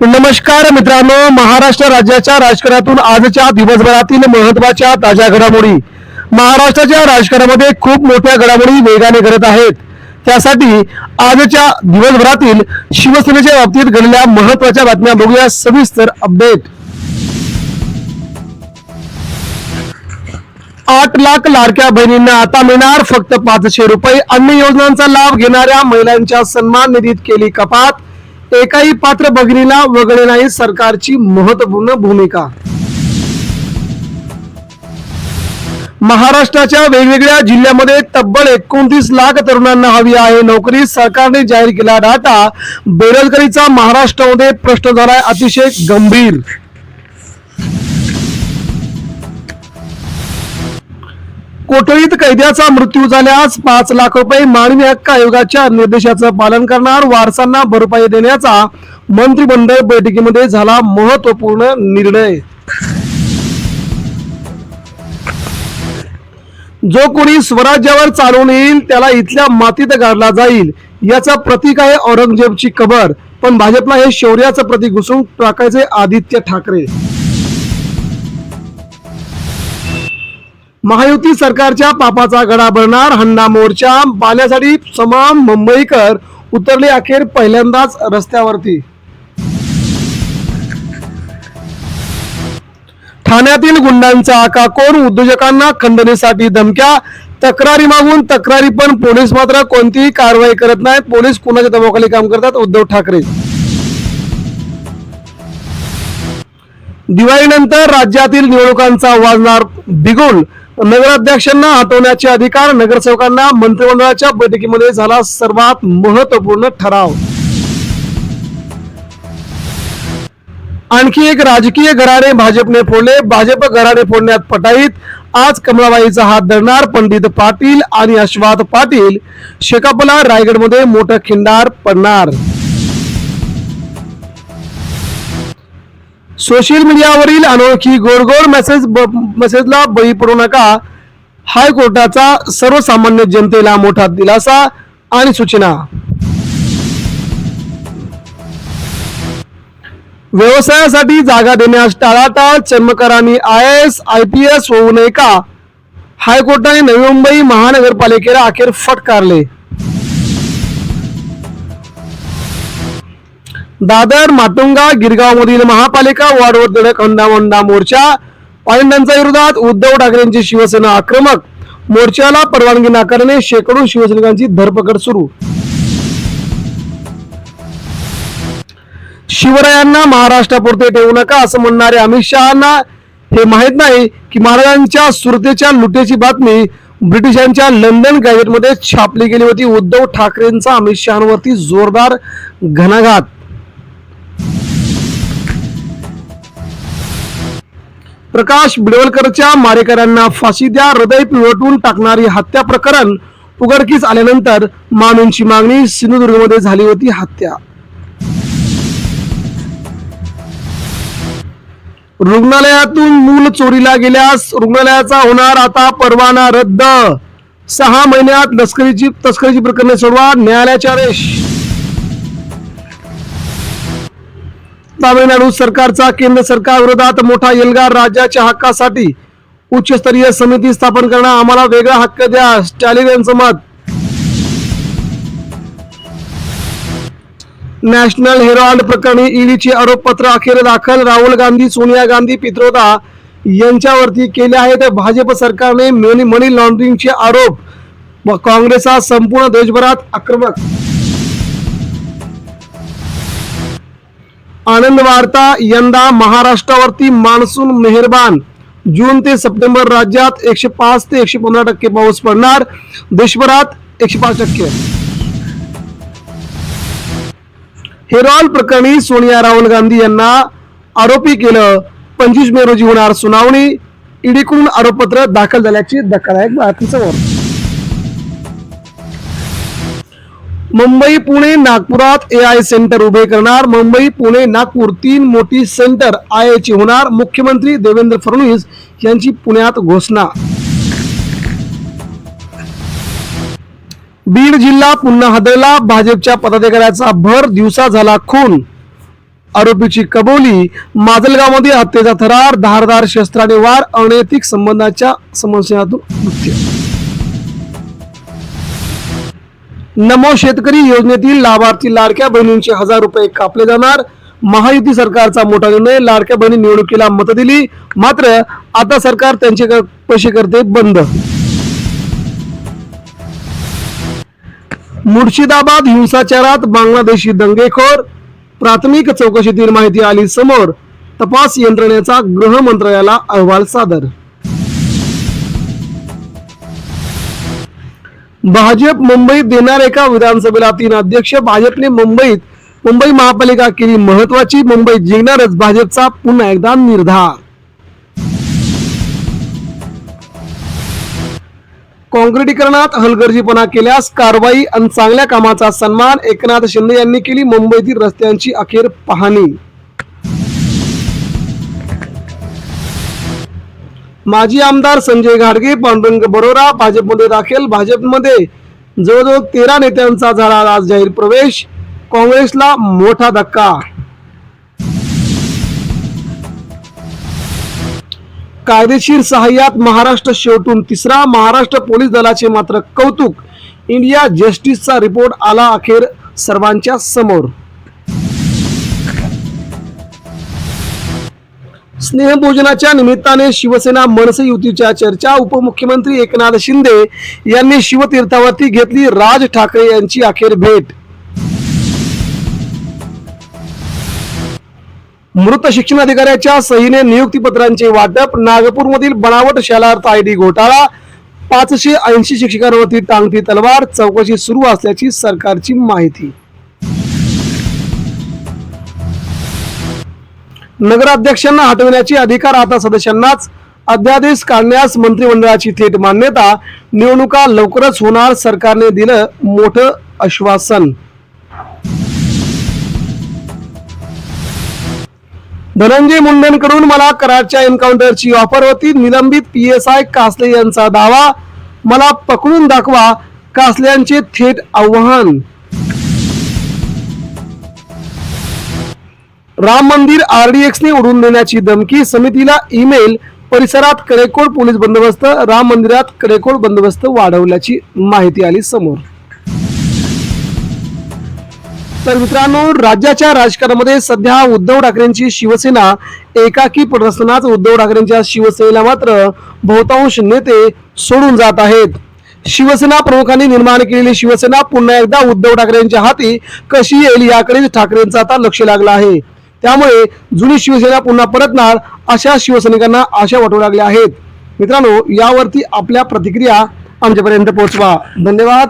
नमस्कार मित्रांनो महाराष्ट्र राज्याच्या राजकारणातून आजच्या दिवसभरातील महत्त्वाच्या ताज्या घडामोडी. महाराष्ट्राच्या राजकारणामध्ये खूप मोठ्या घडामोडी वेगाने घडत आहेत. त्यासाठी आजच्या दिवसभरातील शिवसेनेच्या बाबतीत घडलेल्या महत्त्वाच्या बातम्या बघूया. सविस्तर अपडेट आठ लाख लाडक्या बहिणींना आता मिळणार फक्त पाचशे रुपये. अन्य योजनांचा लाभ घेणाऱ्या महिलांच्या सन्मान निधीत केली कपात. एकाही पात्र भगिनीला वगळे नाही सरकारची महत्त्वपूर्ण भूमिका. महाराष्ट्राच्या वेगवेगळ्या जिल्ह्यामध्ये तब्बल एकोणतीस लाख तरुणांना हवी आहे. नोकरी सरकारने जाहीर केला. डाटा बेरोजगारीचा महाराष्ट्रामध्ये प्रश्न झालाय अतिशय गंभीर. कोठडीत कैद्याचा मृत्यू झाल्यास पाच लाख रुपये मानवी हक्क आयोगाच्या निर्देशाचं पालन करणार. वारसांना भरपाई देण्याचा मंत्रिमंडळ बैठकीमध्ये झाला महत्त्वपूर्ण निर्णय. जो कोणी स्वराज्यावर चालून येईल त्याला इथल्या मातीत गाडला जाईल याचा प्रतीक आहे औरंगजेबची कबर. पण भाजपला हे शौर्याचं प्रतीक घुसून टाकायचे आदित्य ठाकरे. महायुती सरकारच्या पापाचा गडा भरणार हंडा मोर्चा पाण्यासाठी समान मुंबईकर उतरले अखेर पहिल्यांदाच रस्त्यावरती. ठाण्यातील गुंडांचा आकाकोर उद्योजकांना खंडणीसाठी धमक्या. तक्रारी मागून तक्रारी पण पोलीस मात्र कोणतीही कारवाई करत नाहीत. पोलीस कुणाच्या दबावाखाली काम करतात? उद्धव ठाकरे. दिवाळीनंतर राज्यातील निवडणुकांचा वाजणार बिगुल. नगराध्यक्षांना हटवण्याचे अधिकार नगरसेवकांना मंत्रिमंडळाच्या बैठकीमध्ये झाला सर्वात महत्त्वपूर्ण ठराव. आणखी एक राजकीय घराणे भाजपने फोडले. भाजप घराणे फोडण्यात पटाईत. आज कमलाबाईचा हात धरणार पंडित पाटील आणि अश्वात पाटील. शेकापला रायगडमध्ये मोठं खिंडार पडणार. सोशल मीडियावरील अनोळखी गोडगोड मेसेज मेसेजला बळी पडू नका. हायकोर्टाचा सर्वसामान्य जनतेला मोठा दिलासा आणि सूचना. व्यवसायासाठी जागा देण्यास टाळाटाळ चमकरांनी I S I P S होऊ नये का हायकोर्टाने नवी मुंबई महानगरपालिकेला अखेर फटकारले. दादर माटुंगा गिरगाव मधील महापालिका वाढवत धडक हंडामंडा मोर्चा. पायंडांच्या विरोधात उद्धव ठाकरेंची शिवसेना आक्रमक. मोर्चाला परवानगी नाकारणे शेकडो शिवसैनिकांची धरपकड सुरू. शिवरायांना महाराष्ट्रापुरते ठेवू नका असं म्हणणारे अमित शहाना हे माहीत नाही की महाराजांच्या सुरतेच्या लुटेची बातमी ब्रिटिशांच्या लंडन गॅजेटमध्ये छापली गेली होती. उद्धव ठाकरेंचा अमित शहावरती जोरदार घणाघात. प्रकाश बिडवलकरच्या मारेकऱ्यांना फाशी द्या हृदय पिळवटून टाकणारी हत्या प्रकरण उघडकीस आल्यानंतर मामींची मागणी सिंधुदुर्गमध्ये झाली होती हत्या. रुग्णालयातून मूल चोरीला गेल्यास रुग्णालयाचा होणार आता परवाना रद्द. सहा महिन्यात लष्करीची तस्करीची प्रकरणे सोडवा न्यायालयाच्या आदेश. तामिळनाडू सरकारचा केंद्र सरकार विरोधात मोठा एल्गार राज्याच्या हक्कासाठी उच्चस्तरीय समिती स्थापन करणं आम्हाला वेगळा हक्क द्या स्टॅलिन यांचं मत. नॅशनल हेराल्ड प्रकरणी ईडीचे आरोपपत्र अखेर दाखल. राहुल गांधी सोनिया गांधी पित्रोदा यांच्यावरती केले आहेत भाजप सरकारने मनी मनी लॉन्ड्रिंगचे आरोप. व काँग्रेस हा संपूर्ण देशभरात आक्रमक आनंद वार्ता यंदा महाराष्ट्रावरती मान्सून मेहरबान. जून ते सप्टेंबर राज्यात एकशे पाच ते एकशे पंधरा टक्के पाऊस पडणार. देशभरात एकशे पाच टक्के. हेरॉल प्रकरणी सोनिया राहुल गांधी यांना आरोपी केलं. पंचवीस मे रोजी होणार सुनावणी. ईडीकडून आरोपपत्र दाखल झाल्याची धक्कादायक बातमी समोर. मुंबई पुणे नागपुरात ए आय सेंटर उभे करणार. मुंबई पुणे नागपूर तीन मोठी सेंटर आय ची होणार. मुख्यमंत्री देवेंद्र फडणवीस यांची पुण्यात घोषणा. बीड जिल्हा पुन्हा हादरला भाजपच्या पदाधिकाऱ्याचा भर दिवसा झाला खून. आरोपीची कबुली. माजलगावमध्ये हत्येचा थरार. धारदार शस्त्राने वार. अनैतिक संबंधाच्या समस्यातून मृत्यू नमो शेतकरी योजनेतील लाभार्थी लाडक्या बहिणींचे हजार रुपये कापले जाणार. महायुती सरकारचा मोठा निर्णय लाडक्या बहिणी निवडणुकीला मत दिली. मात्र आता सरकार त्यांचे पैसे करते बंद. मुर्शिदाबाद हिंसाचारात बांगलादेशी दंगेखोर. प्राथमिक चौकशीतील माहिती आली समोर. तपास यंत्रणेचा गृह मंत्रालयाला अहवाल सादर. भाजप मुंबईत देणार एका विधानसभेला तीन अध्यक्ष भाजपने मुंबईत मुंबई महापालिका केली महत्वाची मुंबईत जिंकणारच भाजपचा पुन्हा एकदा निर्धार. काँक्रिटीकरणात हलगर्जीपणा केल्यास कारवाई आणि चांगल्या कामाचा सन्मान एकनाथ शिंदे यांनी केली मुंबईतील रस्त्यांची अखेर पाहणी. माजी आमदार संजय घाडगे पांडुरंग बरोरा भाजपमध्ये दाखल भाजपमध्ये जवळजवळ तेरा नेत्यांचा झाला आज जाहीर प्रवेश. काँग्रेसला मोठा धक्का. कायदेशीर सहाय्यात महाराष्ट्र शेवटून तिसरा महाराष्ट्र पोलीस दलाचे मात्र कौतुक. इंडिया जस्टिसचा रिपोर्ट आला अखेर सर्वांच्या समोर. स्नेहभोजनाच्या निमित्ताने शिवसेना मनसे युतीच्या चर्चा उपमुख्यमंत्री एकनाथ शिंदे यांनी शिवतीर्थावरती घेतली राज ठाकरे यांची अखेर भेट. मृत शिक्षण अधिकाऱ्याच्या सहीने नियुक्तीपत्रांचे वाटप नागपूरमधील बनावट शालार्थ आय डी घोटाळा पाचशे ऐंशी शिक्षकांवरती टांगती तलवार चौकशी सुरू असल्याची सरकारची माहिती. नगराध्यक्षांना हटविण्याचे अधिकार आता सदस्यांनाच. अध्यादेश काढण्यास मंत्रिमंडळाची थेट मान्यता. निवडणुका लवकरच होणार सरकारने दिलं मोठं आश्वासन. धनंजय मुंडेंकडून मला कराडच्या एन्काउंटरची ऑफर होती. निलंबित पी एस आय कासले यांचा दावा. मला पकडून दाखवा कासल्यांचे थेट आव्हान. राम मंदिर आरडीएक्सने उडून उडवून देण्याची धमकी समितीला ईमेल परिसरात कडेकोड पोलीस बंदोबस्त राम मंदिरात कडेकोड बंदोबस्त वाढवल्याची माहिती आली समोर. तर मित्रांनो राज्याच्या राजकारणामध्ये सध्या उद्धव ठाकरेंची शिवसेना एकाकी प्रदर्शनात उद्धव ठाकरेंच्या शिवसेनेला मात्र बहुतांश नेते सोडून जात आहेत. शिवसेना प्रमुखांनी निर्माण केलेली शिवसेना पुन्हा एकदा उद्धव ठाकरेंच्या हाती कशी येईल याकडे ठाकरेंचा आता लक्ष लागलं आहे. त्यामुळे जुनी शिवसेना पुन्हा परतणार अशा शिवसैनिकांना आशा वाटू लागल्या आहेत. मित्रांनो यावरती आपल्या प्रतिक्रिया आमच्यापर्यंत पोहोचवा. धन्यवाद.